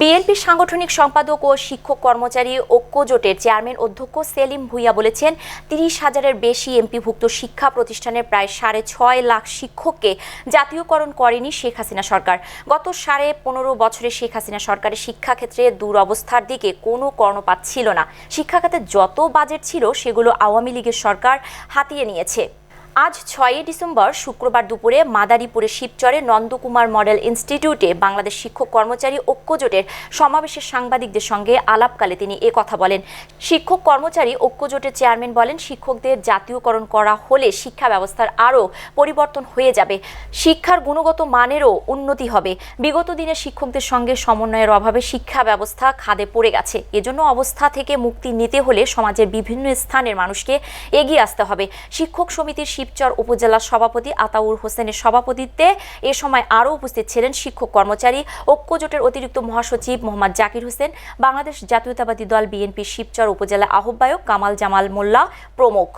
বিএনপির সাংগঠনিক সম্পাদক ও শিক্ষক কর্মচারী ঐক্য জোটের চেয়ারম্যান অধ্যক্ষ সেলিম ভুইয়া বলেছেন, তিরিশ হাজারের বেশি এমপিভুক্ত শিক্ষা প্রতিষ্ঠানের প্রায় সাড়ে ছয় লাখ শিক্ষককে জাতীয়করণ করেনি শেখ হাসিনা সরকার। গত সাড়ে পনেরো বছরে শেখ হাসিনা সরকারের শিক্ষাক্ষেত্রে দুরবস্থার দিকে কোনো কর্ণপাত ছিল না। শিক্ষাখাতে যত বাজেট ছিল, সেগুলো আওয়ামী লীগের সরকার হাতিয়ে নিয়েছে। আজ ছয়ই ডিসেম্বর শুক্রবার দুপুরে মাদারীপুরে শিবচরে নন্দকুমার মডেল ইনস্টিটিউটে বাংলাদেশ শিক্ষক কর্মচারী ঐক্য জোটের সমাবেশে সাংবাদিকদের সঙ্গে আলাপকালে তিনি এ কথা বলেন। শিক্ষক কর্মচারী ঐক্যজোটের চেয়ারম্যান বলেন, শিক্ষকদের জাতীয়করণ করা হলে শিক্ষা ব্যবস্থার আরও পরিবর্তন হয়ে যাবে। শিক্ষার গুণগত মানেরও উন্নতি হবে। বিগত দিনে শিক্ষকদের সঙ্গে সমন্বয়ের অভাবে শিক্ষা ব্যবস্থা খাদে পড়ে গেছে। এজন্য অবস্থা থেকে মুক্তি নিতে হলে সমাজের বিভিন্ন স্থানের মানুষকে এগিয়ে আসতে হবে। শিক্ষক সমিতির শিবচর উপজেলা সভাপতি আতাউর হোসেনের সভাপতিত্বে এ সময় আরও উপস্থিত ছিলেন শিক্ষক কর্মচারী ঐক্যজোটের অতিরিক্ত মহাসচিব মোহাম্মদ জাকির হোসেন, বাংলাদেশ জাতীয়তাবাদী দল বিএনপি শিবচর উপজেলা আহ্বায়ক কামাল জামাল মোল্লা প্রমুখ।